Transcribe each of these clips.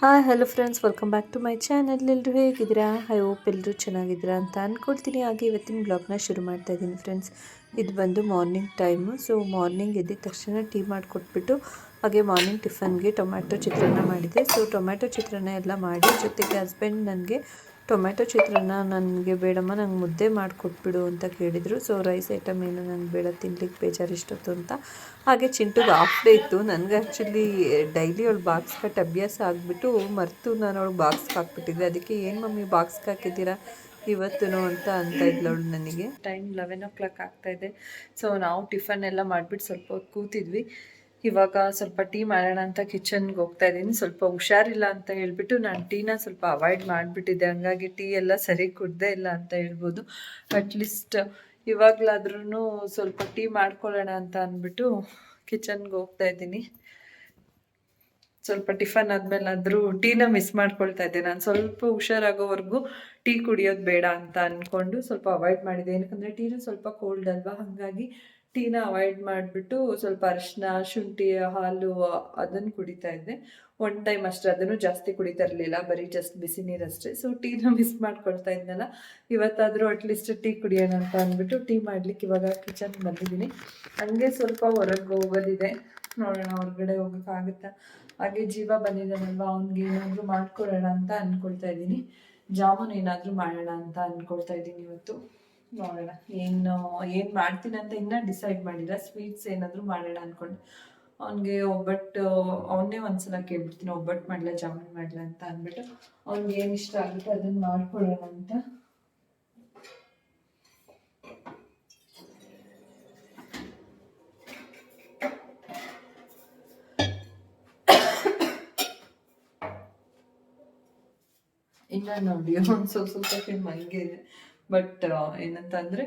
Hi hello friends welcome back to my channel ಎಲ್ಲರೂ ಹೇಗಿದ್ದೀರಾ? I hope ಎಲ್ಲರೂ ಚೆನ್ನಾಗಿದ್ದೀರಾ ಅಂತ ಅಂದ್ಕೊಳ್ತೀನಿ ಹಾಗೆ ಇವತ್ತಿನ ಬ್ಲಾಗ್ನ ಶುರು ಮಾಡ್ತಾ ಇದ್ದೀನಿ ಫ್ರೆಂಡ್ಸ್ ಇದು ಬಂದು ಮಾರ್ನಿಂಗ್ ಟೈಮು ಸೊ ಮಾರ್ನಿಂಗ್ ಎದ್ದಿದ ತಕ್ಷಣ ಟೀ ಮಾಡಿಕೊಟ್ಬಿಟ್ಟು, ಹಾಗೆ ಮಾರ್ನಿಂಗ್ ಟಿಫನ್ಗೆ ಟೊಮ್ಯಾಟೊ ಚಿತ್ರಾನ್ನ ಮಾಡಿದೆ. ಸೊ ಟೊಮ್ಯಾಟೊ ಚಿತ್ರಾನ್ನ ಎಲ್ಲ ಮಾಡಿ, ಜೊತೆಗೆ ಹಸ್ಬೆಂಡ್ ನನಗೆ ಟೊಮ್ಯಾಟೊ ಚಿತ್ರಾನ್ನ ನನಗೆ ಬೇಡಮ್ಮ, ನಂಗೆ ಮುದ್ದೆ ಮಾಡಿಕೊಟ್ಬಿಡು ಅಂತ ಕೇಳಿದರು. ಸೊ ರೈಸ್ ಐಟಮ್ ಏನು ನನಗೆ ಬೇಡ, ತಿನ್ಲಿಕ್ಕೆ ಬೇಜಾರು ಇಷ್ಟೊತ್ತು ಅಂತ. ಹಾಗೆ ಚಿಂಟುಗೆ ಆಫ್ ಇತ್ತು. ನನಗೆ ಆ್ಯಕ್ಚುಲಿ ಡೈಲಿ ಅವಳು ಬಾಕ್ಸ್ ಕಟ್ ಅಭ್ಯಾಸ ಆಗಿಬಿಟ್ಟು ಮರೆತು ನಾನು ಅವಳು ಬಾಕ್ಸ್ಗೆ ಹಾಕ್ಬಿಟ್ಟಿದ್ದೆ. ಅದಕ್ಕೆ ಏನು ಮಮ್ಮಿ ಬಾಕ್ಸ್ಗೆ ಹಾಕಿದ್ದೀರಾ? ಇವತ್ತು ಅಂತ ಅಂತ ಇದ್ಲವಳು ನನಗೆ. ಟೈಮ್ ಲೆವೆನ್ ಓ ಕ್ಲಾಕ್ ಆಗ್ತಾಯಿದೆ ಸೊ ನಾವು ಟಿಫನ್ ಎಲ್ಲ ಮಾಡಿಬಿಟ್ಟು ಸ್ವಲ್ಪ ಕೂತಿದ್ವಿ. ಇವಾಗ ಸ್ವಲ್ಪ ಟೀ ಮಾಡೋಣ ಅಂತ ಕಿಚನ್ಗೆ ಹೋಗ್ತಾ ಇದ್ದೀನಿ. ಸ್ವಲ್ಪ ಹುಷಾರಿಲ್ಲ ಅಂತ ಹೇಳ್ಬಿಟ್ಟು ನಾನು ಟೀನ ಸ್ವಲ್ಪ ಅವಾಯ್ಡ್ ಮಾಡಿಬಿಟ್ಟಿದ್ದೆ. ಹಂಗಾಗಿ ಟೀ ಎಲ್ಲ ಸರಿ ಕುಡ್ದೇ ಇಲ್ಲ ಅಂತ ಹೇಳ್ಬೋದು. ಅಟ್ಲೀಸ್ಟ್ ಇವಾಗಲಾದ್ರೂ ಸ್ವಲ್ಪ ಟೀ ಮಾಡ್ಕೊಳ್ಳೋಣ ಅಂತ ಅಂದ್ಬಿಟ್ಟು ಕಿಚನ್ಗೆ ಹೋಗ್ತಾ ಇದ್ದೀನಿ. ಸ್ವಲ್ಪ ಟಿಫನ್ ಆದ್ಮೇಲಾದ್ರೂ ಟೀನ ಮಿಸ್ ಮಾಡ್ಕೊಳ್ತಾ ಇದ್ದೆ. ನಾನು ಸ್ವಲ್ಪ ಹುಷಾರಾಗೋವರೆಗೂ ಟೀ ಕುಡಿಯೋದು ಬೇಡ ಅಂತ ಅಂದ್ಕೊಂಡು ಸ್ವಲ್ಪ ಅವಾಯ್ಡ್ ಮಾಡಿದೆ ಏನಕ್ಕಂದರೆ ಟೀನು ಸ್ವಲ್ಪ ಕೋಲ್ಡ್ ಅಲ್ವಾ? ಹಾಗಾಗಿ ಟೀನ ಅವಾಯ್ಡ್ ಮಾಡಿಬಿಟ್ಟು ಸ್ವಲ್ಪ ಅರಿಶಿನ ಶುಂಠಿ, ಹಾಲು ಅದನ್ನು ಕುಡಿತಾ ಇದ್ದೆ. ಒನ್ ಟೈಮ್ ಅಷ್ಟೇ, ಅದನ್ನು ಜಾಸ್ತಿ ಕುಡಿತಾ ಇರಲಿಲ್ಲ. ಬರೀ ಜಸ್ಟ್ ಬಿಸಿ ನೀರಷ್ಟೇ ಸೊ ಟೀನ ಮಿಸ್ ಮಾಡ್ಕೊಳ್ತಾ ಇದ್ನಲ್ಲ. ಇವತ್ತಾದರೂ ಅಟ್ಲೀಸ್ಟ್ ಟೀ ಕುಡಿಯೋಣ ಅಂತ ಅಂದ್ಬಿಟ್ಟು ಟೀ ಮಾಡ್ಲಿಕ್ಕೆ ಇವಾಗ ಕಿಚನ್ ಬಂದಿದ್ದೀನಿ. ಹಂಗೆ ಸ್ವಲ್ಪ ಹೊರಗೆ ಹೋಗೋದಿದೆ. ನೋಡೋಣ, ಹೊರಗಡೆ ಹೋಗೋಕ್ಕಾಗುತ್ತಾ ಹಾಗೆ ಜೀವ ಬಂದಿದ್ದಾನಲ್ವ? ಅವ್ನಿಗೆ ಏನಾದರೂ ಮಾಡ್ಕೊಡೋಣ ಅಂತ ಅಂದ್ಕೊಳ್ತಾ ಇದ್ದೀನಿ. ಜಾಮೂನ್ ಏನಾದರೂ ಮಾಡೋಣ ಅಂತ ಅಂದ್ಕೊಳ್ತಾ ಇದ್ದೀನಿ ಇವತ್ತು. ನೋಡೋಣ. ಏನು ಏನು ಮಾಡ್ತೀನಿ ಅಂತ ಇನ್ನೂ ಡಿಸೈಡ್ ಮಾಡಿಲ್ಲ. ಸ್ವೀಟ್ಸ್ ಏನಾದರೂ ಮಾಡೋಣ ಅಂದ್ಕೊಂಡು ಅವನಿಗೆ ಒಬ್ಬಟ್ಟು, ಅವನ್ನೇ ಒಂದ್ಸಲ ಕೇಳ್ಬಿಡ್ತೀನಿ. ಒಬ್ಬಟ್ಟು ಮಾಡಲ, ಜಾಮೂನ್ ಮಾಡಲ ಅಂತ ಅಂದ್ಬಿಟ್ಟು ಅವ್ನಿಗೆ ಏನು ಇಷ್ಟ ಆಗುತ್ತೆ ಅದನ್ನು ಮಾಡ್ಕೊಳ್ಳೋಣ ಅಂತ. ಇನ್ನ ನೋಡಿ, ಒಂದು ಸ್ವಲ್ಪ ಸ್ವಲ್ಪ ಹಂಗೆ ಇದೆ. ಬಟ್ ಏನಂತ ಅಂದ್ರೆ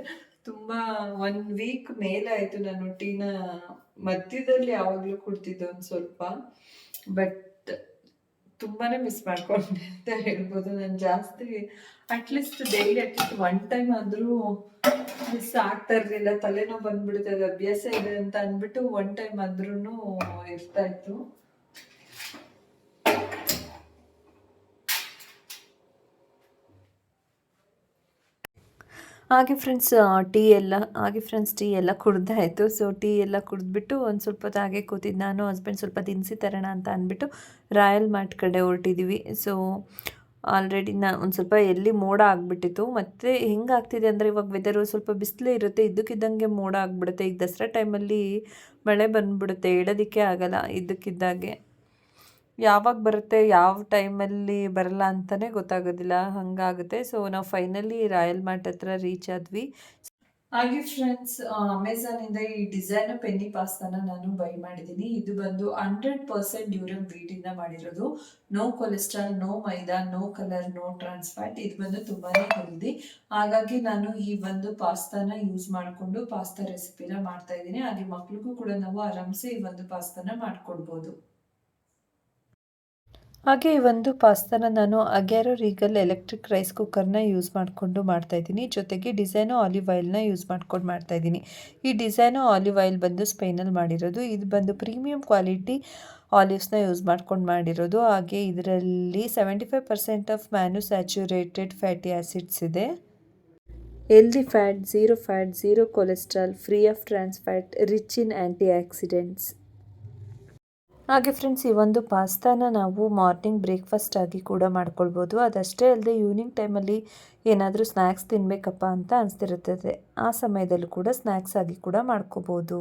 ತುಂಬಾ ಒನ್ ವೀಕ್ ಮೇಲೆ ಆಯ್ತು ನಾನು ಟೀನ ಮಧ್ಯದಲ್ಲಿ ಯಾವಾಗ್ಲೂ ಕುಡ್ತಿದ್ದೆ ಒಂದ್ ಸ್ವಲ್ಪ. ಬಟ್ ತುಂಬಾನೇ ಮಿಸ್ ಮಾಡ್ಕೊಂಡೆ ಅಂತ ಹೇಳ್ಬೋದು. ನಾನು ಜಾಸ್ತಿ at least daily at least one time ಆದರೂ ಮಿಸ್ ಆಗ್ತಾ ಇರ್ಲಿಲ್ಲ. ತಲೆನೋವು ಬಂದ್ಬಿಡುತ್ತೆ, ಅದು ಅಭ್ಯಾಸ ಇದೆ ಅಂತ ಅಂದ್ಬಿಟ್ಟು ಒನ್ ಟೈಮ್ ಆದ್ರೂ ಇರ್ತಾ ಇತ್ತು. ಹಾಗೆ ಫ್ರೆಂಡ್ಸ್ ಟೀ ಎಲ್ಲ, ಹಾಗೆ ಫ್ರೆಂಡ್ಸ್ ಟೀ ಎಲ್ಲ ಕುಡ್ದಾಯಿತು ಸೊ ಟೀ ಎಲ್ಲ ಕುಡಿದ್ಬಿಟ್ಟು ಒಂದು ಸ್ವಲ್ಪ ಹಾಗೆ ಕೂತಿದ್ದು ನಾನು ಹಸ್ಬೆಂಡ್ ಸ್ವಲ್ಪ ದಿನಸಿ ತರೋಣ ಅಂತ ಅಂದ್ಬಿಟ್ಟು ರಾಯಲ್ ಮಾರ್ಟ್ ಕಡೆ ಹೊರಟಿದ್ದೀವಿ ಸೊ ಆಲ್ರೆಡಿ ನಾ, ಒಂದು ಸ್ವಲ್ಪ ಎಲ್ಲಿ ಮೋಡ ಆಗಿಬಿಟ್ಟಿತ್ತು. ಮತ್ತು ಹೆಂಗೆ ಆಗ್ತಿದೆ ಅಂದರೆ ಇವಾಗ ವೆದರು ಸ್ವಲ್ಪ ಬಿಸಿಲೇ ಇರುತ್ತೆ. ಇದ್ದಕ್ಕಿದ್ದಂಗೆ ಮೋಡ ಆಗಿಬಿಡುತ್ತೆ. ಈಗ ದಸರಾ ಟೈಮಲ್ಲಿ ಮಳೆ ಬಂದುಬಿಡುತ್ತೆ. ಹೇಳೋದಕ್ಕೆ ಆಗಲ್ಲ. ಇದ್ದಕ್ಕಿದ್ದಾಗೆ. ಯಾವಾಗ ಬರುತ್ತೆ, ಯಾವ ಟೈಮಲ್ಲಿ ಬರಲ್ಲ ಅಂತಲೇ ಗೊತ್ತಾಗೋದಿಲ್ಲ, ಹಾಗಾಗುತ್ತೆ. ಸೊ ನಾವು ಫೈನಲಿ ರಾಯಲ್ ಮಾರ್ಟ್ ಹತ್ರ ರೀಚ್ ಆದ್ವಿ. ಹಾಗೆ ಫ್ರೆಂಡ್ಸ್ ಅಮೆಝಾನಿಂದ ಈ ಡಿಸೈನ್ ಪೆನ್ನಿ ಪಾಸ್ತಾನ ನಾನು ಬೈ ಮಾಡಿದ್ದೀನಿ. ಇದು ಬಂದು ಹಂಡ್ರೆಡ್ ಪರ್ಸೆಂಟ್ ಡ್ಯೂರಮ್ ವೀಟಿಂದ ಮಾಡಿರೋದು. No cholesterol no maida no colour no trans fat ಇದು ಬಂದು ತುಂಬಾನೇ ಹೆಲ್ದಿ ಹಾಗಾಗಿ ನಾನು ಈ ಒಂದು ಪಾಸ್ತಾನ ಯೂಸ್ ಮಾಡಿಕೊಂಡು ಪಾಸ್ತಾ ರೆಸಿಪಿನ ಮಾಡ್ತಾ ಇದ್ದೀನಿ. ಹಾಗೆ ಮಕ್ಳಿಗೂ ಕೂಡ ನಾವು ಆರಾಮ್ಸೆ ಈ ಒಂದು ಪಾಸ್ತಾನ ಮಾಡ್ಕೊಡ್ಬೋದು. ಹಾಗೆ ಒಂದು ಪಾಸ್ತಾನ ನಾನು ಅಗ್ಯಾರೋ ರೀಗಲ್ ಎಲೆಕ್ಟ್ರಿಕ್ ರೈಸ್ ಕುಕ್ಕರ್ನ ಯೂಸ್ ಮಾಡಿಕೊಂಡು ಮಾಡ್ತಾಯಿದ್ದೀನಿ ಜೊತೆಗೆ ಡಿಸೈನು ಆಲಿವ್ ಆಯಿಲ್ನ ಯೂಸ್ ಮಾಡ್ಕೊಂಡು ಮಾಡ್ತಾಯಿದ್ದೀನಿ ಈ ಡಿಸೈನು ಆಲಿವ್ ಆಯಿಲ್ ಬಂದು ಸ್ಪೈನಲ್ಲಿ ಮಾಡಿರೋದು. ಇದು ಬಂದು ಪ್ರೀಮಿಯಂ ಕ್ವಾಲಿಟಿ ಆಲಿವ್ಸ್ನ ಯೂಸ್ ಮಾಡ್ಕೊಂಡು ಮಾಡಿರೋದು. ಹಾಗೆ ಇದರಲ್ಲಿ seventy five percent of monounsaturated fatty acids ಇದೆ. Healthy fat, zero fat, zero cholesterol, free of trans fat, rich in antioxidants. ಹಾಗೆ ಫ್ರೆಂಡ್ಸ್ ಈ ಒಂದು ಪಾಸ್ತಾನ ನಾವು ಮಾರ್ನಿಂಗ್ ಬ್ರೇಕ್ಫಾಸ್ಟ್ ಆಗಿ ಕೂಡ ಮಾಡ್ಕೊಳ್ಬೋದು. ಅದಷ್ಟೇ ಅಲ್ಲದೆ ಈವ್ನಿಂಗ್ ಟೈಮಲ್ಲಿ ಏನಾದರೂ ಸ್ನ್ಯಾಕ್ಸ್ ತಿನ್ನಬೇಕಪ್ಪ ಅಂತ ಅನಿಸ್ತಿರುತ್ತದೆ. ಆ ಸಮಯದಲ್ಲೂ ಕೂಡ ಸ್ನ್ಯಾಕ್ಸ್ ಆಗಿ ಕೂಡ ಮಾಡ್ಕೋಬೋದು.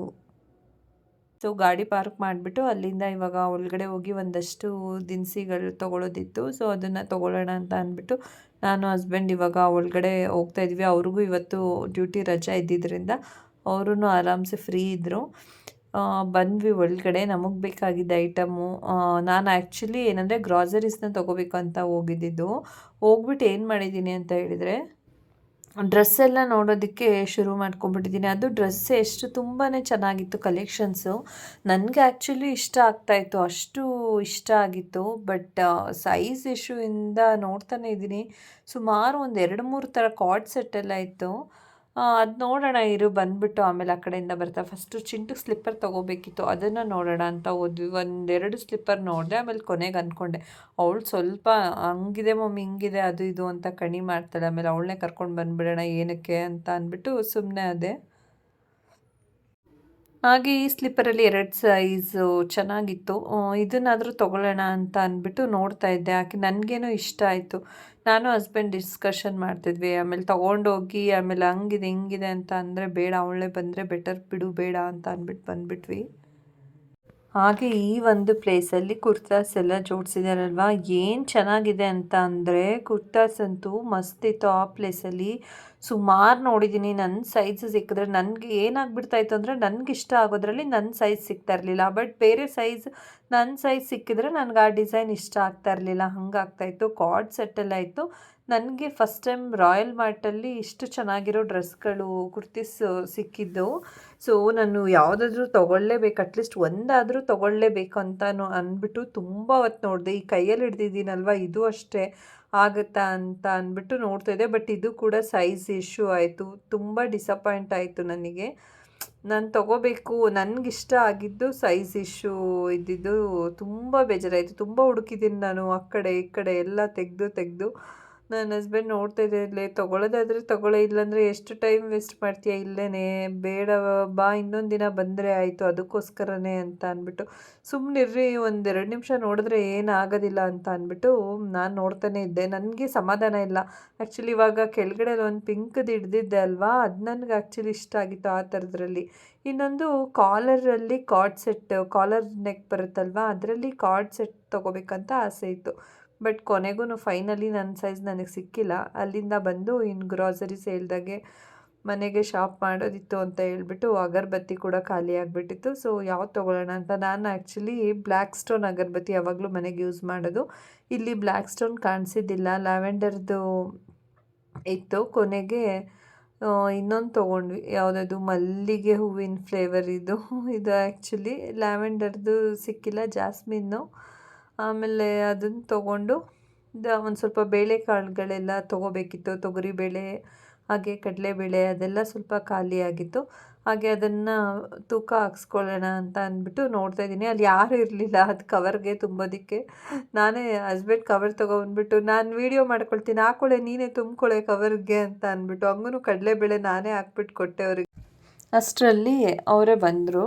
ಸೊ ಗಾಡಿ ಪಾರ್ಕ್ ಮಾಡಿಬಿಟ್ಟು ಅಲ್ಲಿಂದ ಇವಾಗ ಒಳಗಡೆ ಹೋಗಿ ಒಂದಷ್ಟು ದಿನಸಿಗಳು ತೊಗೊಳೋದಿತ್ತು. ಸೊ ಅದನ್ನು ತೊಗೊಳ್ಳೋಣ ಅಂತ ಅಂದ್ಬಿಟ್ಟು ನಾನು ಹಸ್ಬೆಂಡ್ ಇವಾಗ ಒಳಗಡೆ ಹೋಗ್ತಾ ಇದ್ವಿ. ಅವ್ರಿಗೂ ಇವತ್ತು ಡ್ಯೂಟಿ ರಜಾ ಇದ್ದಿದ್ದರಿಂದ ಅವರು ಆರಾಮ್ಸೆ ಫ್ರೀ ಇದ್ದರು ಬಂದ್ವಿ ಒಳಗಡೆ. ನಮಗೆ ಬೇಕಾಗಿದ್ದ ಐಟಮು. ನಾನು ಆ್ಯಕ್ಚುಲಿ ಏನಂದರೆ ಗ್ರಾಸರೀಸ್ನ ತೊಗೋಬೇಕು ಅಂತ ಹೋಗಿದ್ದಿದ್ದು. ಹೋಗ್ಬಿಟ್ಟು ಏನು ಮಾಡಿದ್ದೀನಿ ಅಂತ ಹೇಳಿದರೆ ಡ್ರೆಸ್ ಎಲ್ಲ ನೋಡೋದಕ್ಕೆ ಶುರು ಮಾಡ್ಕೊಂಬಿಟ್ಟಿದ್ದೀನಿ ಅದು ಡ್ರೆಸ್ ಎಷ್ಟು ತುಂಬಾ ಚೆನ್ನಾಗಿತ್ತು ಕಲೆಕ್ಷನ್ಸು. ನನಗೆ ಆ್ಯಕ್ಚುಲಿ ಇಷ್ಟ ಆಗ್ತಾಯಿತ್ತು ಅಷ್ಟು ಇಷ್ಟ ಆಗಿತ್ತು. ಬಟ್ ಸೈಜ್ ಇಂದ ನೋಡ್ತಾನೆ ಇದ್ದೀನಿ. ಸುಮಾರು ಒಂದು ಎರಡು ಮೂರು ಥರ ಕಾರ್ಡ್ ಸೆಟ್ಟೆಲ್ಲ ಇತ್ತು. ಅದು ನೋಡೋಣ, ಇರು, ಬಂದ್ಬಿಟ್ಟು ಆಮೇಲೆ ಆ ಕಡೆಯಿಂದ ಬರ್ತಾ. ಫಸ್ಟು ಚಿಂಟು ಸ್ಲಿಪ್ಪರ್ ತೊಗೋಬೇಕಿತ್ತು, ಅದನ್ನು ನೋಡೋಣ ಅಂತ ಹೋದ್ವಿ ಒಂದೆರಡು ಸ್ಲಿಪ್ಪರ್ ನೋಡಿದೆ, ಆಮೇಲೆ ಕೊನೆಗೆ ಅಂದ್ಕೊಂಡೆ. ಅವಳು ಸ್ವಲ್ಪ, ಹಂಗಿದೆ ಮಮ್ಮಿ, ಹಿಂಗಿದೆ, ಅದು ಇದು ಅಂತ ಕಣಿ ಮಾಡ್ತಾಳೆ. ಆಮೇಲೆ ಅವಳನ್ನೇ ಕರ್ಕೊಂಡು ಬಂದುಬಿಡೋಣ, ಏನಕ್ಕೆ ಅಂತ ಅಂದ್ಬಿಟ್ಟು ಸುಮ್ಮನೆ ಅದೇ. ಹಾಗೆ ಈ ಸ್ಲಿಪ್ಪರಲ್ಲಿ ಎರಡು ಸೈಜು ಚೆನ್ನಾಗಿತ್ತು. ಇದನ್ನಾದರೂ ತೊಗೊಳ್ಳೋಣ ಅಂತ ಅಂದ್ಬಿಟ್ಟು ನೋಡ್ತಾ ಇದ್ದೆ. ಯಾಕೆ ನನಗೇನೋ ಇಷ್ಟ ಆಯಿತು. ನಾನು ಹಸ್ಬೆಂಡ್ ಡಿಸ್ಕಷನ್ ಮಾಡ್ತಿದ್ವಿ. ಆಮೇಲೆ ತೊಗೊಂಡೋಗಿ, ಆಮೇಲೆ ಹಂಗಿದೆ, ಹಿಂಗಿದೆ ಅಂತ ಅಂದರೆ ಬೇಡ, ಅವಳೇ ಬಂದರೆ ಬೆಟರ್ ಬಿಡು, ಬೇಡ ಅಂತ ಅಂದ್ಬಿಟ್ಟು ಬಂದ್ಬಿಟ್ವಿ. ಹಾಗೆ ಈ ಒಂದು ಪ್ಲೇಸಲ್ಲಿ ಕುರ್ತಾಸ್ ಎಲ್ಲ ಜೋಡಿಸಿದಾರಲ್ವ? ಏನು ಚೆನ್ನಾಗಿದೆ ಅಂತ ಅಂದರೆ ಕುರ್ತಾಸ್ ಅಂತೂ ಮಸ್ತಿತ್ತು ಆ ಪ್ಲೇಸಲ್ಲಿ ಸುಮಾರು ನೋಡಿದ್ದೀನಿ ನನ್ನ ಸೈಜ್ ಸಿಕ್ಕಿದ್ರೆ ನನಗೆ ಏನಾಗ್ಬಿಡ್ತಾಯಿತ್ತು ಅಂದರೆ ನನಗೆ ಇಷ್ಟ ಆಗೋದ್ರಲ್ಲಿ ನನ್ನ ಸೈಜ್ ಸಿಗ್ತಾ ಇರಲಿಲ್ಲ. ಬಟ್ ಬೇರೆ ಸೈಜ್ ನನ್ನ ಸೈಜ್ ಸಿಕ್ಕಿದ್ರೆ ನನಗೆ ಆ ಡಿಸೈನ್ ಇಷ್ಟ ಆಗ್ತಾ ಇರಲಿಲ್ಲ. ಹಂಗೆ ಆಗ್ತಾಯಿತ್ತು ಕಾರ್ಡ್ ಸೆಟ್ಟೆಲ್ಲ ಇತ್ತು. ನನಗೆ ಫಸ್ಟ್ ಟೈಮ್ ರಾಯಲ್ ಮಾರ್ಟಲ್ಲಿ ಇಷ್ಟು ಚೆನ್ನಾಗಿರೋ ಡ್ರೆಸ್ಗಳು ಕುರ್ತೀಸ್ ಸಿಕ್ಕಿದ್ದು. ಸೊ ನಾನು ಯಾವುದಾದ್ರೂ ತೊಗೊಳ್ಳೇಬೇಕು ಅಟ್ಲೀಸ್ಟ್ ಒಂದಾದರೂ ತೊಗೊಳ್ಳೇಬೇಕು ಅಂತ ಅಂದ್ಬಿಟ್ಟು ತುಂಬ ಹೊತ್ತು ನೋಡಿದೆ. ಈ ಕೈಯಲ್ಲಿ ಹಿಡ್ದಿದ್ದೀನಲ್ವ? ಇದು ಅಷ್ಟೇ. ಆಗುತ್ತಾ ಅಂತ ಅಂದ್ಬಿಟ್ಟು ನೋಡ್ತಾ ಇದ್ದೆ. ಬಟ್ ಇದು ಕೂಡ ಸೈಜ್ ಇಶ್ಯೂ ಆಯಿತು. ತುಂಬ ಡಿಸಪಾಯಿಂಟ್ ಆಯಿತು ನನಗೆ. ನಾನು ತೊಗೋಬೇಕು. ನನಗಿಷ್ಟ ಆಗಿದ್ದು ಸೈಜ್ ಇಶ್ಯೂ ಇದ್ದಿದ್ದು ತುಂಬ ಬೇಜಾರಾಯಿತು. ತುಂಬ ಹುಡುಕಿದ್ದೀನಿ ನಾನು ಆ ಕಡೆ ಈ ಕಡೆ ಎಲ್ಲ ತೆಗೆದು ತೆಗೆದು. ನನ್ನ ಹಸ್ಬೆಂಡ್ ನೋಡ್ತಾ ಇದ್ದೆ ತೊಗೊಳ್ಳೋದಾದರೆ ತೊಗೊಳ್ಳೋ, ಇಲ್ಲಾಂದರೆ ಎಷ್ಟು ಟೈಮ್ ವೇಸ್ಟ್ ಮಾಡ್ತೀಯ? ಇಲ್ಲೇ ಬೇಡ ಬಾ, ಇನ್ನೊಂದು ದಿನ ಬಂದರೆ ಆಯಿತು, ಅದಕ್ಕೋಸ್ಕರನೇ ಅಂತ ಅಂದ್ಬಿಟ್ಟು ಸುಮ್ಮನಿರ್ರಿ ಒಂದೆರಡು ನಿಮಿಷ ನೋಡಿದ್ರೆ ಏನಾಗೋದಿಲ್ಲ ಅಂತ ಅಂದ್ಬಿಟ್ಟು, ನಾನು ನೋಡ್ತಾನೆ ಇದ್ದೆ. ನನಗೆ ಸಮಾಧಾನ ಇಲ್ಲ. ಆ್ಯಕ್ಚುಲಿ ಇವಾಗ ಕೆಳಗಡೆ ಒಂದು ಪಿಂಕ್ದು ಹಿಡ್ದಿದ್ದೆ ಅಲ್ವಾ? ಅದು ನನಗೆ ಆ್ಯಕ್ಚುಲಿ ಇಷ್ಟ ಆಗಿತ್ತು ಆ ಥರದ್ರಲ್ಲಿ. ಇನ್ನೊಂದು ಕಾಲರಲ್ಲಿ ಕಾರ್ಡ್ ಸೆಟ್ ಕಾಲರ್ ನೆಕ್ ಬರುತ್ತಲ್ವಾ? ಅದರಲ್ಲಿ ಕಾರ್ಡ್ ಸೆಟ್ ತೊಗೋಬೇಕಂತ ಆಸೆ ಇತ್ತು. ಬಟ್ ಕೊನೆಗೂ ಫೈನಲಿ ನನ್ನ ಸೈಜ್ ನನಗೆ ಸಿಕ್ಕಿಲ್ಲ. ಅಲ್ಲಿಂದ ಬಂದು ಇನ್ನು ಗ್ರಾಸರಿ ಸೇಲ್ದಾಗೆ ಮನೆಗೆ ಶಾಪ್ ಮಾಡೋದಿತ್ತು ಅಂತ ಹೇಳ್ಬಿಟ್ಟು ಅಗರಬತ್ತಿ ಕೂಡ ಖಾಲಿ ಆಗಿಬಿಟ್ಟಿತ್ತು. ಸೊ ಯಾವ್ದು ತೊಗೊಳ್ಳೋಣ ಅಂತ ನಾನು ಆ್ಯಕ್ಚುಲಿ ಬ್ಲ್ಯಾಕ್ ಸ್ಟೋನ್ ಅಗರಬತ್ತಿ ಯಾವಾಗಲೂ ಮನೆಗೆ ಯೂಸ್ ಮಾಡೋದು. ಇಲ್ಲಿ ಬ್ಲ್ಯಾಕ್ ಸ್ಟೋನ್ ಕಾಣಿಸಿದ್ದಿಲ್ಲ. ಲ್ಯಾವೆಂಡರ್ದು ಇತ್ತು. ಕೊನೆಗೆ ಇನ್ನೊಂದು ತೊಗೊಂಡ್ವಿ. ಯಾವುದದು? ಮಲ್ಲಿಗೆ ಹೂವಿನ ಫ್ಲೇವರ್ ಇದು. ಇದು ಆ್ಯಕ್ಚುಲಿ ಲ್ಯಾವೆಂಡರ್ದು ಸಿಕ್ಕಿಲ್ಲ. ಜಾಸ್ಮಿನ್ನು. ಆಮೇಲೆ ಅದನ್ನು ತೊಗೊಂಡು ಒಂದು ಸ್ವಲ್ಪ ಬೇಳೆಕಾಳುಗಳೆಲ್ಲ ತೊಗೋಬೇಕಿತ್ತು. ತೊಗರಿಬೇಳೆ, ಹಾಗೆ ಕಡಲೆಬೇಳೆ ಅದೆಲ್ಲ ಸ್ವಲ್ಪ ಖಾಲಿಯಾಗಿತ್ತು. ಹಾಗೆ ಅದನ್ನು ತೂಕ ಹಾಕ್ಸ್ಕೊಳ್ಳೋಣ ಅಂತ ಅಂದ್ಬಿಟ್ಟು ನೋಡ್ತಾ ಇದ್ದೀನಿ. ಅಲ್ಲಿ ಯಾರೂ ಇರಲಿಲ್ಲ. ಅದು ಕವರ್ಗೆ ತುಂಬೋದಕ್ಕೆ. ನಾನೇ ಹಸ್ಬೆಂಡ್ ಕವರ್ ತೊಗೊಬಂದ್ಬಿಟ್ಟು ನಾನು ವೀಡಿಯೋ ಮಾಡ್ಕೊಳ್ತೀನಿ. ಹಾಕೊಳ್ಳೆ ನೀನೇ ತುಂಬ್ಕೊಳ್ಳೆ ಕವರ್ಗೆ ಅಂತ ಅಂದ್ಬಿಟ್ಟು ಹಂಗೂ ಕಡಲೆಬೇಳೆ ನಾನೇ ಹಾಕ್ಬಿಟ್ಟು ಕೊಟ್ಟೆ ಅವ್ರಿಗೆ. ಅಷ್ಟರಲ್ಲಿ ಅವರೇ ಬಂದರು.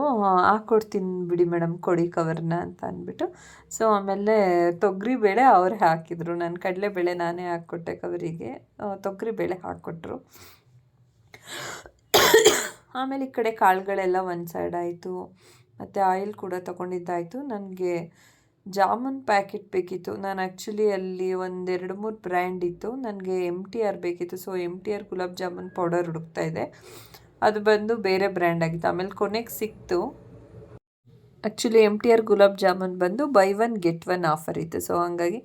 ಹಾಕ್ಕೊಡ್ತೀನಿ ಬಿಡಿ ಮೇಡಮ್, ಕೊಡಿ ಕವರ್ನ ಅಂತ ಅಂದ್ಬಿಟ್ಟು. ಸೊ ಆಮೇಲೆ ತೊಗರಿಬೇಳೆ ಅವರೇ ಹಾಕಿದರು. ನಾನು ಕಡಲೆಬೇಳೆ ನಾನೇ ಹಾಕ್ಕೊಟ್ಟೆ ಕವರಿಗೆ. ತೊಗರಿಬೇಳೆ ಹಾಕ್ಕೊಟ್ರು. ಆಮೇಲೆ ಈ ಕಡೆ ಕಾಳುಗಳೆಲ್ಲ ಒಂದು ಸೈಡ್ ಆಯಿತು. ಮತ್ತು ಆಯಿಲ್ ಕೂಡ ತೊಗೊಂಡಿದ್ದಾಯಿತು. ನನಗೆ ಜಾಮೂನ್ ಪ್ಯಾಕೆಟ್ ಬೇಕಿತ್ತು. ನಾನು ಆ್ಯಕ್ಚುಲಿ ಅಲ್ಲಿ ಒಂದೆರಡು ಮೂರು ಬ್ರ್ಯಾಂಡ್ ಇತ್ತು. ನನಗೆ ಎಂ ಟಿ ಆರ್ ಬೇಕಿತ್ತು. So M T R gulab jamun powder ಹುಡುಕ್ತಾ ಇದೆ ಅದು ಬಂದು ಬೇರೆ ಬ್ರ್ಯಾಂಡ್ ಆಗಿತ್ತು. ಆಮೇಲೆ ಕೊನೆಗೆ ಸಿಕ್ತು. Actually M T R gulab jamun ಬಂದು buy one get one offer ಇತ್ತು. ಸೊ ಹಾಗಾಗಿ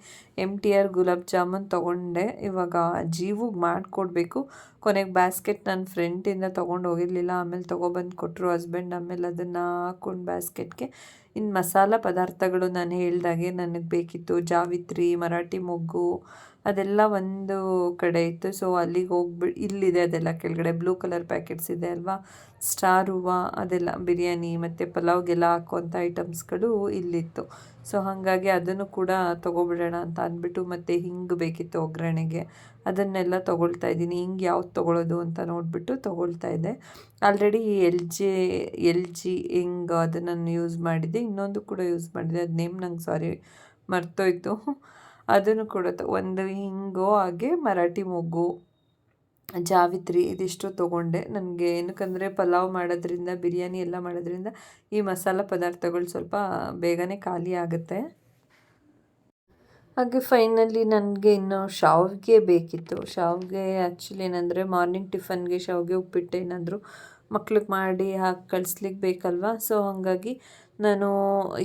M T R gulab jamun ತೊಗೊಂಡೆ. ಇವಾಗ ಜೀವಿಗೆ ಮಾಡಿಕೊಡ್ಬೇಕು. ಕೊನೆಗೆ ಬ್ಯಾಸ್ಕೆಟ್ ನನ್ನ ಫ್ರೆಂಡಿಂದ ತೊಗೊಂಡು ಹೋಗಿರಲಿಲ್ಲ. ಆಮೇಲೆ ತೊಗೊಬಂದು ಕೊಟ್ಟರು ಹಸ್ಬೆಂಡ್ ಆಮೇಲೆ ಅದನ್ನು ಹಾಕೊಂಡು ಬ್ಯಾಸ್ಕೆಟ್ಗೆ ಇನ್ನು ಮಸಾಲ ಪದಾರ್ಥಗಳು ನಾನು ಹೇಳ್ದಾಗೆ ನನಗೆ ಬೇಕಿತ್ತು. ಜಾವಿತ್ರಿ, ಮರಾಠಿ ಮೊಗ್ಗು ಅದೆಲ್ಲ ಒಂದು ಕಡೆ ಇತ್ತು. ಸೊ ಅಲ್ಲಿಗೆ ಹೋಗ್ಬಿ ಇಲ್ಲಿದೆ ಅದೆಲ್ಲ ಕೆಳಗಡೆ. ಬ್ಲೂ ಕಲರ್ ಪ್ಯಾಕೆಟ್ಸ್ ಇದೆ ಅಲ್ವಾ? ಸ್ಟಾರ್ ಹೂವು, ಅದೆಲ್ಲ ಬಿರಿಯಾನಿ ಮತ್ತು ಪಲಾವ್ಗೆಲ್ಲ ಹಾಕುವಂಥ ಐಟಮ್ಸ್ಗಳು ಇಲ್ಲಿತ್ತು. ಸೊ ಹಾಗಾಗಿ ಅದನ್ನು ಕೂಡ ತೊಗೊಬಿಡೋಣ ಅಂತ ಅಂದ್ಬಿಟ್ಟು ಮತ್ತು ಹಿಂಗೆ ಬೇಕಿತ್ತು ಒಗ್ಗರಣೆಗೆ. ಅದನ್ನೆಲ್ಲ ತೊಗೊಳ್ತಾ ಇದ್ದೀನಿ. ಹಿಂಗೆ ಯಾವ್ದು ತೊಗೊಳೋದು ಅಂತ ನೋಡಿಬಿಟ್ಟು ತೊಗೊಳ್ತಾ ಇದ್ದೆ already L G L G ಹಿಂಗ್ ಅದನ್ನು ಯೂಸ್ ಮಾಡಿದ್ದೆ. ಇನ್ನೊಂದು ಕೂಡ ಯೂಸ್ ಮಾಡಿದೆ. ಅದು ನೇಮ್ ನಂಗೆ ಸಾರಿ ಮರ್ತೋಯ್ತು. ಅದನ್ನು ಕೂಡ ಒಂದು ಹಿಂಗೋ ಹಾಗೆ ಮರಾಠಿ ಮೊಗ್ಗು, ಜಾವಿತ್ರಿ ಇದಿಷ್ಟು ತೊಗೊಂಡೆ. ನನಗೆ ಏನಕ್ಕಂದರೆ ಪಲಾವ್ ಮಾಡೋದ್ರಿಂದ, ಬಿರಿಯಾನಿ ಎಲ್ಲ ಮಾಡೋದ್ರಿಂದ ಈ ಮಸಾಲ ಪದಾರ್ಥಗಳು ಸ್ವಲ್ಪ ಬೇಗನೆ ಖಾಲಿ ಆಗುತ್ತೆ. ಹಾಗೆ ಫೈನಲಿ ನನಗೆ ಇನ್ನು ಶಾವಿಗೆ ಬೇಕಿತ್ತು. ಶಾವಿಗೆ ಆ್ಯಕ್ಚುಲಿ ಏನಂದರೆ ಮಾರ್ನಿಂಗ್ ಟಿಫನ್ಗೆ ಶಾವಿಗೆ ಉಪ್ಪಿಟ್ಟು ಏನಾದರೂ ಮಕ್ಳಿಗೆ ಮಾಡಿ ಹಾಕಿ ಕಳಿಸ್ಲಿಕ್ಕೆ ಬೇಕಲ್ವ? ಸೊ ಹಾಗಾಗಿ ನಾನು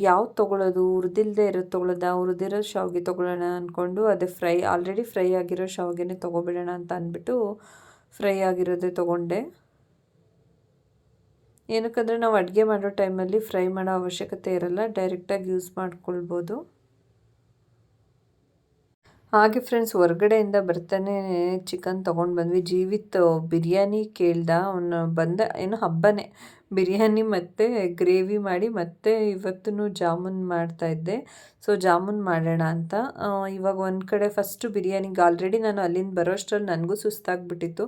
ಯಾವ್ದು ತೊಗೊಳ್ಳೋದು ಉರ್ದಿಲ್ದೇ ಇರೋದು ತೊಗೊಳ್ಳೋದಾ ಹುರಿದಿರೋ ಶಾವಿಗೆ ತೊಗೊಳ್ಳೋಣ ಅಂದ್ಕೊಂಡು ಅದೇ ಫ್ರೈ, ಆಲ್ರೆಡಿ ಫ್ರೈ ಆಗಿರೋ ಶಾವಿಗೆನೇ ತೊಗೊಬಿಡೋಣ ಅಂತ ಅಂದ್ಬಿಟ್ಟು ಫ್ರೈ ಆಗಿರೋದೇ ತೊಗೊಂಡೆ. ಏನಕ್ಕಂದರೆ ನಾವು ಅಡುಗೆ ಮಾಡೋ ಟೈಮಲ್ಲಿ ಫ್ರೈ ಮಾಡೋ ಅವಶ್ಯಕತೆ ಇರಲ್ಲ, ಡೈರೆಕ್ಟಾಗಿ ಯೂಸ್ ಮಾಡ್ಕೊಳ್ಬೋದು. ಹಾಗೆ ಫ್ರೆಂಡ್ಸ್ ಹೊರಗಡೆಯಿಂದ ಬರ್ತಾನೆ ಚಿಕನ್ ತೊಗೊಂಡು ಬಂದ್ವಿ. ಜೀವಿತ್ ಬಿರಿಯಾನಿ ಕೇಳ್ದ. ಅವನು ಬಂದ ಏನು ಹಬ್ಬನೇ. ಬಿರಿಯಾನಿ ಮತ್ತು ಗ್ರೇವಿ ಮಾಡಿ ಮತ್ತೆ ಇವತ್ತು ಜಾಮೂನ್ ಮಾಡ್ತಾಯಿದ್ದೆ ಸೊ ಜಾಮೂನ್ ಮಾಡೋಣ ಅಂತ. ಇವಾಗ ಒಂದು ಕಡೆ ಫಸ್ಟು ಬಿರಿಯಾನಿಗೆ ಆಲ್ರೆಡಿ ನಾನು ಅಲ್ಲಿಂದ ಬರೋ ಅಷ್ಟರಲ್ಲಿ ನನಗೂ ಸುಸ್ತಾಗ್ಬಿಟ್ಟಿತ್ತು.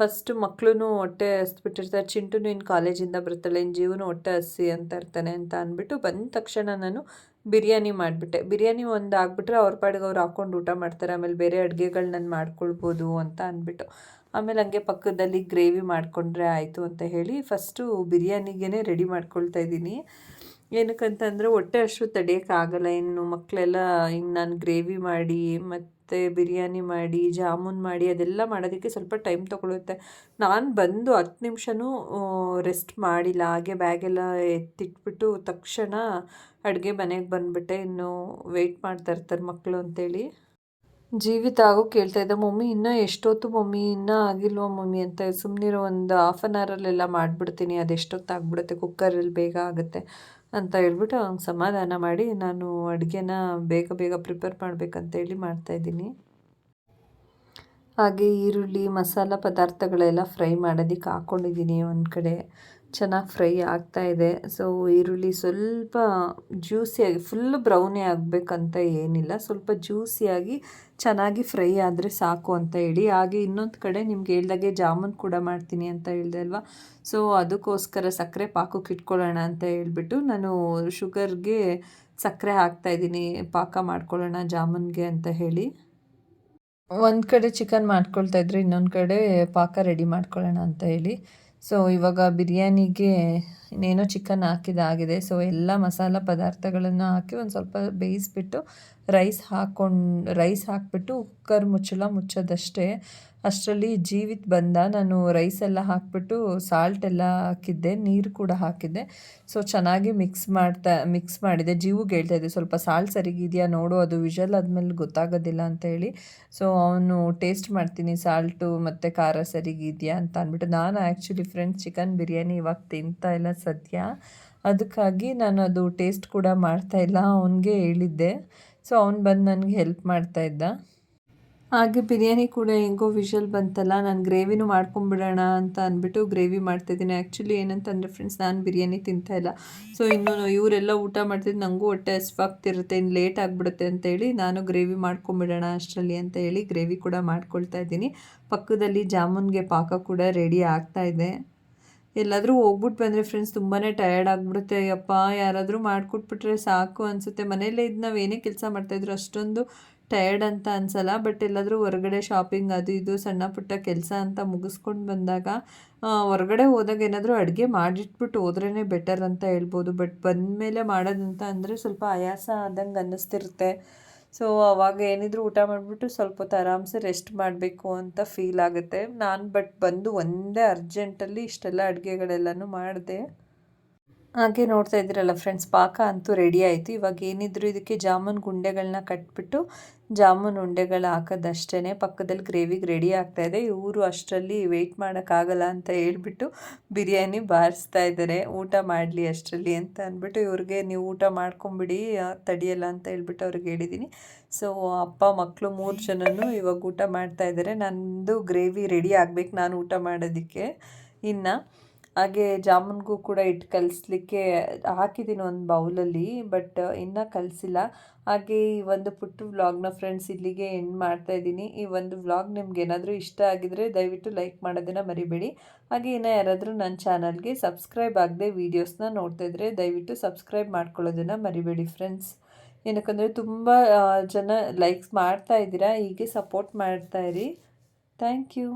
ಫಸ್ಟು ಮಕ್ಳು ಹೊಟ್ಟೆ ಹಸ್ಬಿಟ್ಟಿರ್ತಾರೆ ಚಿಂಟು ಇನ್ನು ಕಾಲೇಜಿಂದ ಬರ್ತಾಳೆ ಇನ್ನು ಜೀವನು ಹೊಟ್ಟೆ ಹಸಿ ಅಂತ ಇರ್ತಾನೆ ಅಂತ ಅಂದ್ಬಿಟ್ಟು ಬಂದ ತಕ್ಷಣ ನಾನು ಬಿರಿಯಾನಿ ಮಾಡಿಬಿಟ್ಟೆ. ಬಿರಿಯಾನಿ ಒಂದು ಆಗಿಬಿಟ್ರೆ ಅವ್ರ ಪಾಡಿಗೆ ಅವ್ರು ಹಾಕ್ಕೊಂಡು ಊಟ ಮಾಡ್ತಾರೆ. ಆಮೇಲೆ ಬೇರೆ ಅಡುಗೆಗಳು ನಾನು ಮಾಡ್ಕೊಳ್ಬೋದು ಅಂತ ಅಂದ್ಬಿಟ್ಟು. ಆಮೇಲೆ ಹಂಗೆ ಪಕ್ಕದಲ್ಲಿ ಗ್ರೇವಿ ಮಾಡಿಕೊಂಡ್ರೆ ಆಯಿತು ಅಂತ ಹೇಳಿ ಫಸ್ಟು ಬಿರಿಯಾನಿಗೇ ರೆಡಿ ಮಾಡ್ಕೊಳ್ತಾ ಇದ್ದೀನಿ. ಏನಕ್ಕಂತಂದರೆ ಹೊಟ್ಟೆ ಅಷ್ಟು ತಡೆಯೋಕ್ಕಾಗಲ್ಲ. ಇನ್ನು ಮಕ್ಕಳೆಲ್ಲ ಇನ್ನು ನಾನು ಗ್ರೇವಿ ಮಾಡಿ, ಮತ್ತು ಬಿರಿಯಾನಿ ಮಾಡಿ, ಜಾಮೂನ್ ಮಾಡಿ, ಅದೆಲ್ಲ ಮಾಡೋದಕ್ಕೆ ಸ್ವಲ್ಪ ಟೈಮ್ ತೊಗೊಳುತ್ತೆ. ನಾನು ಬಂದು ಹತ್ತು ನಿಮಿಷನೂ ರೆಸ್ಟ್ ಮಾಡಿಲ್ಲ. ಹಾಗೆ ಬ್ಯಾಗೆಲ್ಲ ಎತ್ತಿಟ್ಬಿಟ್ಟು ತಕ್ಷಣ ಅಡುಗೆ ಮನೆಗೆ ಬಂದುಬಿಟ್ಟೆ. ಇನ್ನು ವೆಯ್ಟ್ ಮಾಡ್ತಾ ಇರ್ತಾರೆ ಮಕ್ಕಳು ಅಂತೇಳಿ. ಜೀವಿತ ಆಗೋ ಕೇಳ್ತಾ ಇದ್ದ, ಮಮ್ಮಿ, ಇನ್ನೂ ಎಷ್ಟೊತ್ತು ಮಮ್ಮಿ? ಇನ್ನೂ ಆಗಿಲ್ವಾ ಮಮ್ಮಿ? ಅಂತ ಸುಮ್ಮನಿರೋ ಒಂದು ಹಾಫ್ ಆನ್ ಅವರಲ್ಲೆಲ್ಲ ಮಾಡಿಬಿಡ್ತೀನಿ. ಅದು ಎಷ್ಟೊತ್ತು ಆಗ್ಬಿಡುತ್ತೆ ಕುಕ್ಕರಲ್ಲಿ ಬೇಗ ಆಗುತ್ತೆ. ಅಂತ ಹೇಳ್ಬಿಟ್ಟು ಅವ್ನಿಗೆ ಸಮಾಧಾನ ಮಾಡಿ ನಾನು ಅಡುಗೆನ ಬೇಗ ಬೇಗ ಪ್ರಿಪೇರ್ ಮಾಡಬೇಕಂತೇಳಿ ಮಾಡ್ತಾಯಿದ್ದೀನಿ ಹಾಗೆ ಈರುಳ್ಳಿ, ಮಸಾಲ ಪದಾರ್ಥಗಳೆಲ್ಲ ಫ್ರೈ ಮಾಡೋದಕ್ಕೆ ಹಾಕ್ಕೊಂಡಿದ್ದೀನಿ ಒಂದು ಕಡೆ ಚೆನ್ನಾಗಿ ಫ್ರೈ ಆಗ್ತಾ ಇದೆ. ಸೊ ಈರುಳ್ಳಿ ಸ್ವಲ್ಪ ಜ್ಯೂಸಿಯಾಗಿ ಫುಲ್ ಬ್ರೌನೇ ಆಗಬೇಕಂತ ಏನಿಲ್ಲ. ಸ್ವಲ್ಪ ಜ್ಯೂಸಿಯಾಗಿ ಚೆನ್ನಾಗಿ ಫ್ರೈ ಆದರೆ ಸಾಕು ಅಂತ ಹೇಳಿ. ಹಾಗೆ ಇನ್ನೊಂದು ಕಡೆ ನಿಮ್ಗೆ ಹೇಳ್ದಾಗೆ ಜಾಮೂನ್ ಕೂಡ ಮಾಡ್ತೀನಿ ಅಂತ ಹೇಳಿದೆ ಅಲ್ವಾ? ಸೊ ಅದಕ್ಕೋಸ್ಕರ ಸಕ್ಕರೆ ಪಾಕಕ್ಕೆ ಇಟ್ಕೊಳ್ಳೋಣ ಅಂತ ಹೇಳ್ಬಿಟ್ಟು ನಾನು ಶುಗರ್ಗೆ ಸಕ್ಕರೆ ಹಾಕ್ತಾಯಿದ್ದೀನಿ ಪಾಕ ಮಾಡ್ಕೊಳ್ಳೋಣ ಜಾಮೂನ್ಗೆ ಅಂತ ಹೇಳಿ. ಒಂದು ಕಡೆ ಚಿಕನ್ ಮಾಡ್ಕೊಳ್ತಾ ಇದ್ರೆ ಇನ್ನೊಂದು ಕಡೆ ಪಾಕ ರೆಡಿ ಮಾಡ್ಕೊಳ್ಳೋಣ ಅಂತ ಹೇಳಿ. ಸೊ ಇವಾಗ ಬಿರಿಯಾನಿಗೆ ಇನ್ನೇನೋ ಚಿಕನ್ ಹಾಕಿದಾಗಿದೆ ಸೊ ಎಲ್ಲ ಮಸಾಲ ಪದಾರ್ಥಗಳನ್ನು ಹಾಕಿ ಒಂದು ಸ್ವಲ್ಪ ಬೇಯಿಸ್ಬಿಟ್ಟು ರೈಸ್ ಹಾಕ್ಕೊಂಡು ರೈಸ್ ಹಾಕಿಬಿಟ್ಟು ಕುಕ್ಕರ್ ಮುಚ್ಚಳ ಮುಚ್ಚೋದಷ್ಟೇ. ಅಷ್ಟರಲ್ಲಿ ಜೀವಿತ್ ಬಂದ, ನಾನು ರೈಸ್ ಎಲ್ಲ ಹಾಕಿಬಿಟ್ಟು ಸಾಲ್ಟ್ ಎಲ್ಲ ಹಾಕಿದ್ದೆ, ನೀರು ಕೂಡ ಹಾಕಿದ್ದೆ. ಸೊ ಚೆನ್ನಾಗಿ ಮಿಕ್ಸ್ ಮಾಡ್ತಾ ಮಿಕ್ಸ್ ಮಾಡಿದೆ. ಜೀವಿಗೆ ಹೇಳ್ತಾ ಇದ್ದೆ, ಸ್ವಲ್ಪ ಸಾಲ್ಟ್ ಸರಿಗಿದೆಯಾ ನೋಡು, ಅದು ವಿಷಲ್ ಆದಮೇಲೆ ಗೊತ್ತಾಗೋದಿಲ್ಲ ಅಂತ ಹೇಳಿ. ಸೊ ಅವನು ಟೇಸ್ಟ್ ಮಾಡ್ತೀನಿ ಸಾಲ್ಟು ಮತ್ತು ಖಾರ ಸರಿಗಿದೆಯಾ ಅಂತ ಅಂದ್ಬಿಟ್ಟು, ನಾನು ಆ್ಯಕ್ಚುಲಿ ಫ್ರೆಂಡ್ಸ್ ಚಿಕನ್ ಬಿರಿಯಾನಿ ಇವಾಗ ತಿಂತಾ ಇಲ್ಲ ಸದ್ಯ. ಅದಕ್ಕಾಗಿ ನಾನು ಅದು ಟೇಸ್ಟ್ ಕೂಡ ಮಾಡ್ತಾ ಇಲ್ಲ, ಅವನಿಗೆ ಹೇಳಿದ್ದೆ. ಸೊ ಅವ್ನು ಬಂದು ನನಗೆ ಹೆಲ್ಪ್ ಮಾಡ್ತಾ ಇದ್ದ. ಹಾಗೆ ಬಿರಿಯಾನಿ ಕೂಡ ಹೆಂಗೋ ವಿಷಲ್ ಬಂತಲ್ಲ, ನಾನು ಗ್ರೇವಿನೂ ಮಾಡ್ಕೊಂಬಿಡೋಣ ಅಂತ ಅಂದ್ಬಿಟ್ಟು ಗ್ರೇವಿ ಮಾಡ್ತಾಯಿದ್ದೀನಿ ಆ್ಯಕ್ಚುಲಿ ಏನಂತಂದರೆ ಫ್ರೆಂಡ್ಸ್ ನಾನು ಬಿರಿಯಾನಿ ತಿಂತಾ ಇಲ್ಲ. ಸೊ ಇನ್ನು ಇವರೆಲ್ಲ ಊಟ ಮಾಡ್ತಿದ್ದು ನನಗೂ ಹೊಟ್ಟೆ ಹಸ್ವಾಗ್ತಿರುತ್ತೆ ಇನ್ನು ಲೇಟ್ ಆಗಿಬಿಡುತ್ತೆ ಅಂತೇಳಿ ನಾನು ಗ್ರೇವಿ ಮಾಡ್ಕೊಂಬಿಡೋಣ ಅಷ್ಟರಲ್ಲಿ ಅಂತ ಹೇಳಿ ಗ್ರೇವಿ ಕೂಡ ಮಾಡ್ಕೊಳ್ತಾ ಇದ್ದೀನಿ. ಪಕ್ಕದಲ್ಲಿ ಜಾಮೂನ್ಗೆ ಪಾಕ ಕೂಡ ರೆಡಿ ಆಗ್ತಾ ಇದೆ. ಎಲ್ಲಾದರೂ ಹೋಗ್ಬಿಟ್ಟು ಬಂದರೆ ಫ್ರೆಂಡ್ಸ್ ತುಂಬಾ ಟಯರ್ಡ್ ಆಗಿಬಿಡುತ್ತೆ. ಅಯ್ಯಪ್ಪ, ಯಾರಾದರೂ ಮಾಡಿಕೊಟ್ಬಿಟ್ರೆ ಸಾಕು ಅನಿಸುತ್ತೆ. ಮನೆಯಲ್ಲೇ ಇದು ನಾವು ಏನೇ ಕೆಲಸ ಮಾಡ್ತಾಯಿದ್ರು ಅಷ್ಟೊಂದು ಟಯರ್ಡ್ ಅಂತ ಅನ್ಸಲ್ಲ ಬಟ್ ಎಲ್ಲಾದರೂ ಹೊರಗಡೆ ಶಾಪಿಂಗ್ ಅದು ಇದು ಸಣ್ಣ ಪುಟ್ಟ ಕೆಲಸ ಅಂತ ಮುಗಿಸ್ಕೊಂಡು ಬಂದಾಗ ಹೊರಗಡೆ ಹೋದಾಗ ಏನಾದರೂ ಅಡುಗೆ ಮಾಡಿಟ್ಬಿಟ್ಟು ಹೋದ್ರೇ ಬೆಟರ್ ಅಂತ ಹೇಳ್ಬೋದು. ಬಟ್ ಬಂದಮೇಲೆ ಮಾಡೋದಂತ ಅಂದರೆ ಸ್ವಲ್ಪ ಆಯಾಸ ಆದಂಗೆ ಅನ್ನಿಸ್ತಿರುತ್ತೆ. ಸೊ ಅವಾಗ ಏನಿದ್ರು ಊಟ ಮಾಡಿಬಿಟ್ಟು ಸ್ವಲ್ಪ ಹೊತ್ತು ಆರಾಮ್ಸೆ ರೆಸ್ಟ್ ಮಾಡಬೇಕು ಅಂತ ಫೀಲ್ ಆಗುತ್ತೆ. ನಾನು ಬಟ್ ಬಂದು ಒಂದೇ ಅರ್ಜೆಂಟಲ್ಲಿ ಇಷ್ಟೆಲ್ಲ ಅಡುಗೆಗಳೆಲ್ಲನೂ ಮಾಡಿದೆ. ಹಾಗೆ ನೋಡ್ತಾ ಇದ್ದೀರಲ್ಲ ಫ್ರೆಂಡ್ಸ್ ಪಾಕ ಅಂತೂ ರೆಡಿ ಆಯಿತು. ಇವಾಗ ಏನಿದ್ರು ಇದಕ್ಕೆ ಜಾಮೂನ್ ಗುಂಡೆಗಳನ್ನ ಕಟ್ಬಿಟ್ಟು ಜಾಮೂನ್ ಉಂಡೆಗಳು ಹಾಕೋದಷ್ಟೇ ಪಕ್ಕದಲ್ಲಿ ಗ್ರೇವಿಗೆ ರೆಡಿ ಆಗ್ತಾ ಇದೆ. ಇವರು ಅಷ್ಟರಲ್ಲಿ ವೆಯ್ಟ್ ಮಾಡೋಕ್ಕಾಗಲ್ಲ ಅಂತ ಹೇಳ್ಬಿಟ್ಟು ಬಿರಿಯಾನಿ ಬಾರಿಸ್ತಾ ಇದ್ದಾರೆ. ಊಟ ಮಾಡಲಿ ಅಷ್ಟರಲ್ಲಿ ಅಂತ ಅಂದ್ಬಿಟ್ಟು ಇವ್ರಿಗೆ ನೀವು ಊಟ ಮಾಡ್ಕೊಂಬಿಡಿ ತಡಿಯಲ್ಲ ಅಂತ ಹೇಳ್ಬಿಟ್ಟು ಅವ್ರಿಗೆ ಹೇಳಿದ್ದೀನಿ ಸೊ ಅಪ್ಪ ಮಕ್ಕಳು ಮೂರು ಜನನೂ ಇವಾಗ ಊಟ ಮಾಡ್ತಾ ಇದ್ದಾರೆ. ನಂದು ಗ್ರೇವಿ ರೆಡಿ ಆಗಬೇಕು, ನಾನು ಊಟ ಮಾಡೋದಕ್ಕೆ. ಇನ್ನು ಹಾಗೆ ಜಾಮೂನ್ಗೂ ಕೂಡ ಇಟ್ಟು ಕಲಿಸ್ಲಿಕ್ಕೆ ಹಾಕಿದ್ದೀನಿ ಒಂದು ಬೌಲಲ್ಲಿ, ಬಟ್ ಇನ್ನೂ ಕಲಿಸಿಲ್ಲ. ಹಾಗೆ ಈ ಒಂದು ಪುಟ್ಟ ವ್ಲಾಗ್ನ ಫ್ರೆಂಡ್ಸ್ ಇಲ್ಲಿಗೆ ಎಂಡ್ ಮಾಡ್ತಾ ಇದ್ದೀನಿ. ಈ ಒಂದು ವ್ಲಾಗ್ ನಿಮ್ಗೆ ಏನಾದರೂ ಇಷ್ಟ ಆಗಿದರೆ ದಯವಿಟ್ಟು ಲೈಕ್ ಮಾಡೋದನ್ನು ಮರಿಬೇಡಿ. ಹಾಗೆ ಇನ್ನೂ ಯಾರಾದರೂ ನನ್ನ ಚಾನಲ್ಗೆ ಸಬ್ಸ್ಕ್ರೈಬ್ ಆಗದೆ ವೀಡಿಯೋಸ್ನ ನೋಡ್ತಾ ಇದ್ದರೆ ದಯವಿಟ್ಟು ಸಬ್ಸ್ಕ್ರೈಬ್ ಮಾಡ್ಕೊಳ್ಳೋದನ್ನು ಮರಿಬೇಡಿ ಫ್ರೆಂಡ್ಸ್ ಏನಕ್ಕಂದರೆ ತುಂಬ ಜನ ಲೈಕ್ಸ್ ಮಾಡ್ತಾ ಇದ್ದೀರಾ, ಹೀಗೆ ಸಪೋರ್ಟ್ ಮಾಡ್ತಾ ಇರಿ. Thank you